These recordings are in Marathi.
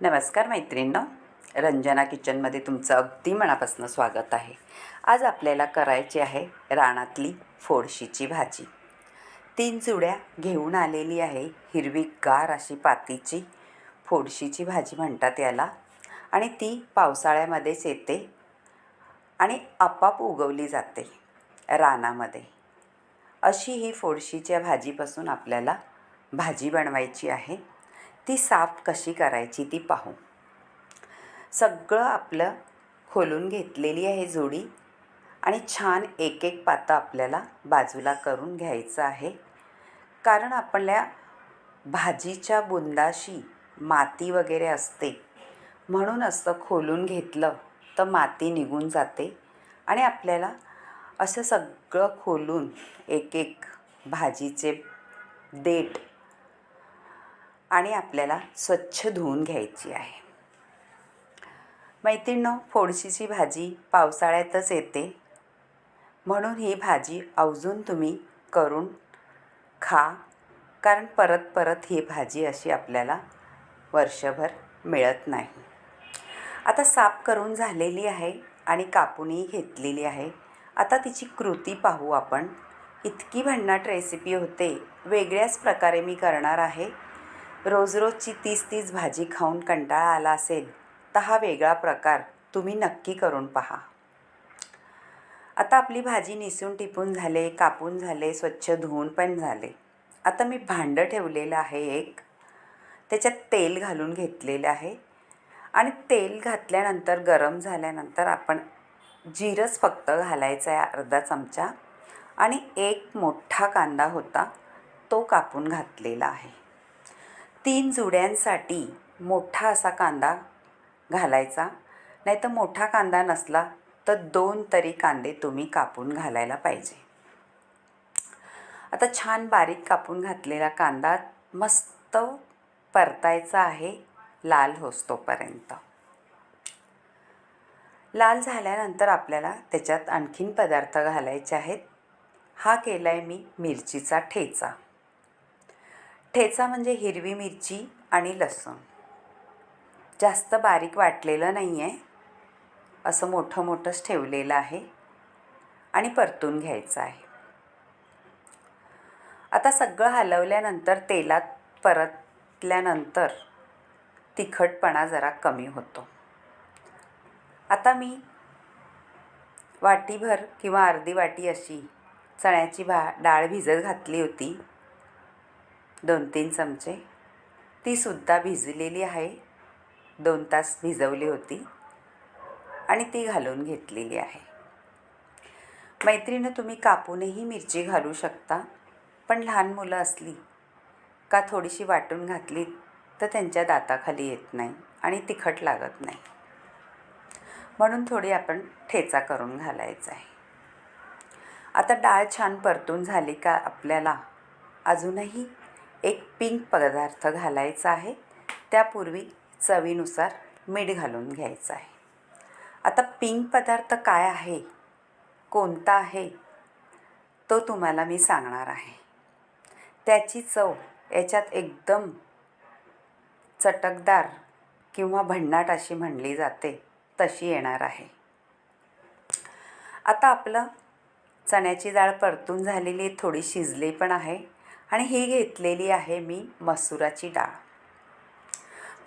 नमस्कार मैत्रिणींनो. रंजना किचनमध्ये तुमचं अगदी मनापासून स्वागत आहे. आज आपल्याला करायची आहे रानातली फोडशीची भाजी. तीन जुड्या घेऊन आलेली आहे हिरवीगार अशी पातीची फोडशीची भाजी म्हणतात याला. आणि ती पावसाळ्यामध्येच येते आणि आपाप उगवली जाते रानामध्ये. अशी ही फोडशीच्या भाजीपासून आपल्याला भाजी बनवायची आहे. ती साफ कशी करायची ती पाहू. सगळं आपलं खोलून घेतलेली आहे जोडी आणि छान एक एक पातं आपल्याला बाजूला करून घ्यायचं आहे. कारण आपल्या भाजीच्या बुंदाशी माती वगैरे असते. म्हणून असं खोलून घेतलं तर माती निघून जाते आणि आपल्याला असं सगळं खोलून एक एक भाजीचे देठ आणि आपल्याला स्वच्छ धुवून घ्यायची आहे. मैत्रिणींनो फोडशीची भाजी पावसाळ्यातच येते. म्हणून ही भाजी आवर्जून तुम्ही करून खा कारण परत परत ही भाजी अशी आपल्याला वर्षभर मिळत नाही. आता साफ करून झालेली आहे आणि कापूनही घेतलेली आहे. आता तिची कृती पाहू आपण. इतकी भन्नाट रेसिपी होते. वेगळ्याच प्रकारे मी करणार आहे. रोज रोजची तीस तीस भाजी खाऊन कंटाळा आला असेल तर हा वेगळा प्रकार तुम्ही नक्की करून पहा. आता आपली भाजी निसून टिपून झाले कापून झाले स्वच्छ धुवून पण झाले. आता मी भांडं ठेवलेलं आहे एक. त्याच्यात तेल घालून घेतलेलं आहे. आणि तेल घातल्यानंतर गरम झाल्यानंतर आपण जिरंच फक्त घालायचं आहे अर्धा चमचा. आणि एक मोठा कांदा होता तो कापून घातलेला आहे. तीन जुड्यांसाठी मोठा असा कांदा घालायचा. नाही तर मोठा कांदा नसला तर दोन तरी कांदे तुम्ही कापून घालायला पाहिजे. आता छान बारीक कापून घातलेला कांदा मस्त परतायचा आहे लाल होस्तोपर्यंत. लाल झाल्यानंतर आपल्याला त्याच्यात आणखीन पदार्थ घालायचे आहेत. हा केला आहे मी मिरचीचा ठेचा. ठेचा म्हणजे हिरवी मिरची आणि लसूण. जास्त बारीक वाटलेलं नाही आहे असं मोठं मोठंच ठेवलेलं आहे आणि परतून घ्यायचं आहे. आता सगळं हलवल्यानंतर तेलात परतल्यानंतर तिखटपणा जरा कमी होतो. आता मी वाटीभर किंवा अर्धी वाटी अशी चण्याची भा डाळ भिजत घातली होती. दोन तीन चमचे. तीसुद्धा भिजलेली आहे. दोन तास भिजवली होती. आणि ती घालून घेतलेली आहे. मैत्रिणं तुम्ही कापूनही मिरची घालू शकता. पण लहान मुलं असली का थोडीशी वाटून घातली तर त्यांच्या दाताखाली येत नाही आणि तिखट लागत नाही. म्हणून थोडी आपण ठेचा करून घालायचा आहे. आता डाळ छान परतून झाली का आपल्याला? अजूनही एक पिंक पदार्थ घालायचा आहे. त्यापूर्वी चवीनुसार मीठ घालून घ्यायचं आहे. आता पिंक पदार्थ काय आहे? कोणता आहे? तो तुम्हाला मी सांगणार आहे. त्याची चव याच्यात एकदम चटकदार किंवा भन्नाट अशी म्हणली जाते तशी येणार आहे. आता आपलं चण्याची डाळ परतून झालेली थोडी शिजली पण आहे. आणि ही घेतलेली आहे मी मसुराची डाळ.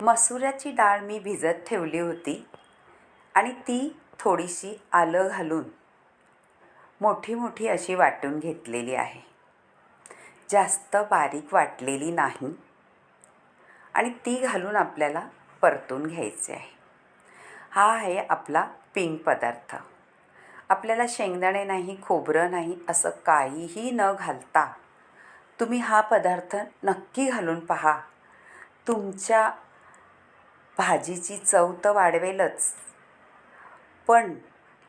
मसुराची डाळ मी भिजत ठेवली होती आणि ती थोडीशी आलं घालून मोठी मोठी अशी वाटून घेतलेली आहे. जास्त बारीक वाटलेली नाही आणि ती घालून आपल्याला परतून घ्यायचे आहे. हा आहे आपला पिंक पदार्थ. आपल्याला शेंगदाणे नाही खोबरं नाही असं काहीही न घालता तुम्ही हा पदार्थ नक्की घालून पहा. तुमच्या भाजीची चव तर वाढवेलच. पण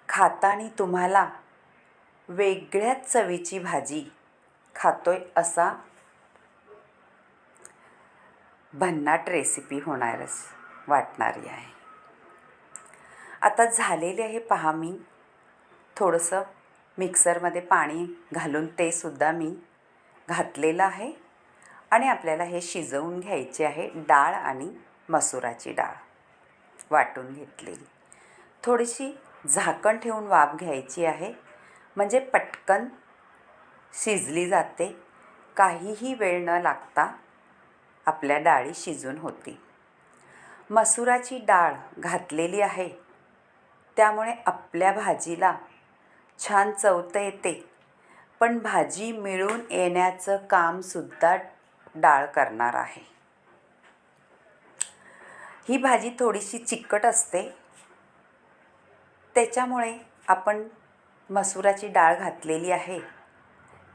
खाताना तुम्हाला वेगळ्याच चवीची भाजी खातोय असा भन्नाट रेसिपी होणारच वाटणारी आहे. आता झालेले आहे पहा मी. थोडंसं मिक्सरमध्ये पाणी घालून ते सुद्धा मी घातलेलं आहे आणि आपल्याला हे शिजवून घ्यायचे आहे डाळ आणि मसुराची डाळ. वाटून घेतलेली. थोडीशी झाकण ठेवून वाफ घ्यायची आहे. म्हणजे पटकन शिजली जाते. काहीही वेळ न लागता आपल्या डाळी शिजून होती. मसुराची डाळ घातलेली आहे. त्यामुळे आपल्या भाजीला छान चवतं येते. पण भाजी मिळून येण्याचं कामसुद्धा डाळ करणार आहे. ही भाजी थोडीशी चिकट असते. त्याच्यामुळे आपण मसुराची डाळ घातलेली आहे.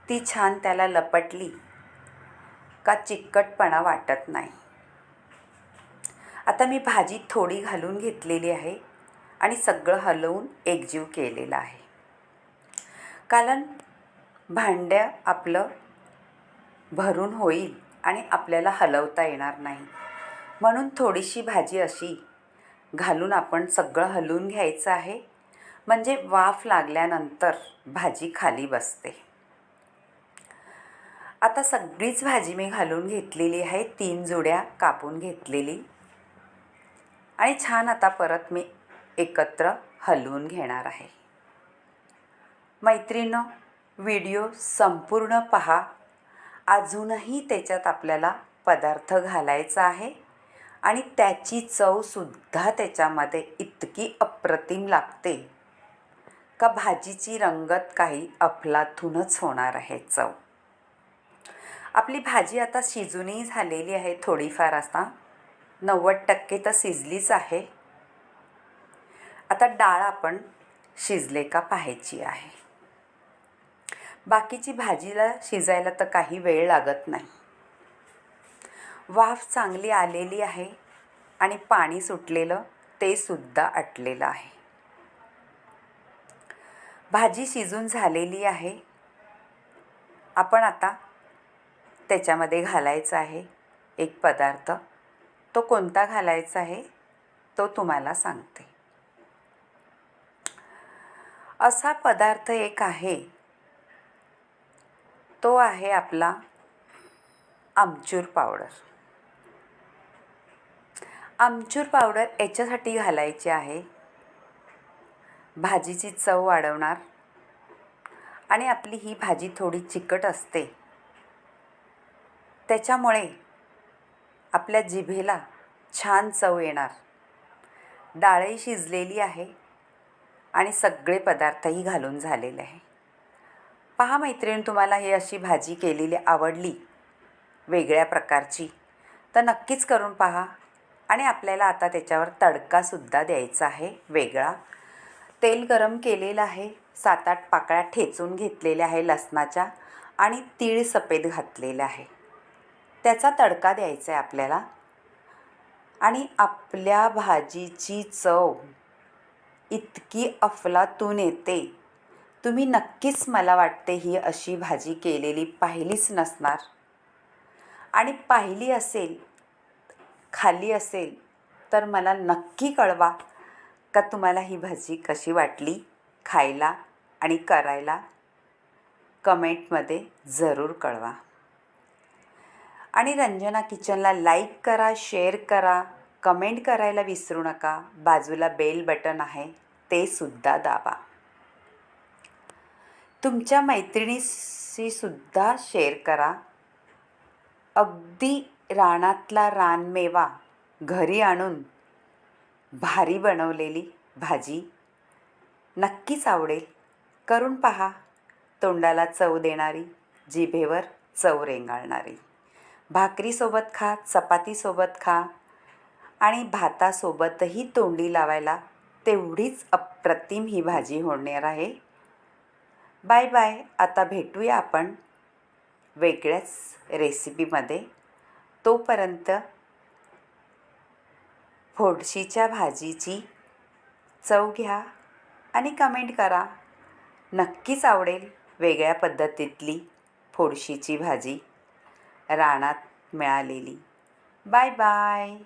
ती छान त्याला लपटली का चिकटपणा वाटत नाही. आता मी भाजी थोडी घालून घेतलेली आहे आणि सगळं हलवून एकजीव केलेलं आहे. कारण भांड्या आपलं भरून होईल आणि आपल्याला हलवता येणार नाही. म्हणून थोडीशी भाजी अशी घालून आपण सगळं हलवून घ्यायचं आहे. म्हणजे वाफ लागल्यानंतर भाजी खाली बसते. आता सगळीच भाजी मी घालून घेतलेली आहे. तीन जुड्या कापून घेतलेली. आणि छान आता परत मी एकत्र हलवून घेणार आहे. मैत्रिणं व्हिडिओ संपूर्ण पहा. अजूनही त्याच्यात आपल्याला पदार्थ घालायचा आहे आणि त्याची चवसुद्धा त्याच्यामध्ये इतकी अप्रतिम लागते का भाजीची रंगत काही अफलातूनच होणार आहे चव. आपली भाजी आता शिजूनही झालेली आहे थोडीफार आता. नव्वद टक्के तर शिजलीच आहे. आता डाळ आपण शिजले का पाहायची आहे. बाकीची भाजीला शिजायला तर काही वेळ लागत नाही. वाफ चांगली आलेली आहे आणि पाणी सुटलेलं ते सुद्धा आटलेलं आहे. भाजी शिजून झालेली आहे. आपण आता त्याच्यामध्ये घालायचा आहे एक पदार्थ. तो कोणता घालायचा आहे तो तुम्हाला सांगते. असा पदार्थ एक आहे तो आहे आपला आमचूर पावडर. आमचूर पावडर याच्यासाठी घालायची आहे. भाजीची चव वाढवणार आणि आपली ही भाजी थोडी चिकट असते. त्याच्यामुळे आपल्या जिभेला छान चव येणार. डाळही शिजलेली आहे आणि सगळे पदार्थही घालून झालेले आहे. पहा मैत्रीण तुम्हाला ही अशी भाजी केलेली आवडली? वेगळ्या प्रकारची. तर नक्कीच करून पहा. आणि आपल्याला आता त्याच्यावर तडकासुद्धा द्यायचा आहे वेगळा. तेल गरम केलेलं आहे. सात आठ पाकळ्या ठेचून घेतलेल्या आहे लसणाच्या आणि तीळ सफेद घातलेलं आहे. त्याचा तडका द्यायचा आहे आपल्याला. आणि आपल्या भाजीची चव इतकी अफलातून येते. तुम्ही नक्कीच मला वाटते ही अशी भाजी केलेली पाहिलीच नसणार. आणि पाहिली असेल खाली असेल तर मला नक्की कळवा का तुम्हाला ही भाजी कशी वाटली खायला आणि करायला. कमेंटमध्ये जरूर कळवा. आणि रंजना किचनला लाईक करा शेअर करा कमेंट करायला विसरू नका. बाजूला बेल बटन आहे ते सुद्धा दाबा. तुमच्या मैत्रिणीशी सुद्धा शेअर करा. अगदी रानातला रानमेवा घरी आणून भारी बनवलेली भाजी. नक्कीच आवडेल. करून पहा. तोंडाला चव देणारी जिभेवर चव रेंगाळणारी. भाकरीसोबत खा चपातीसोबत खा आणि भातासोबतही तोंडी लावायला तेवढीच अप्रतिम ही भाजी होणार आहे. Bye bye. आता भेटूया आपण वेगळ्याच रेसिपीमध्ये. तोपर्यंत फोडशीच्या भाजीची चव घ्या आणि कमेंट करा. नक्कीच आवडेल वेगळ्या पद्धतीतली फोडशीची भाजी. रानात मिळालेली. Bye bye.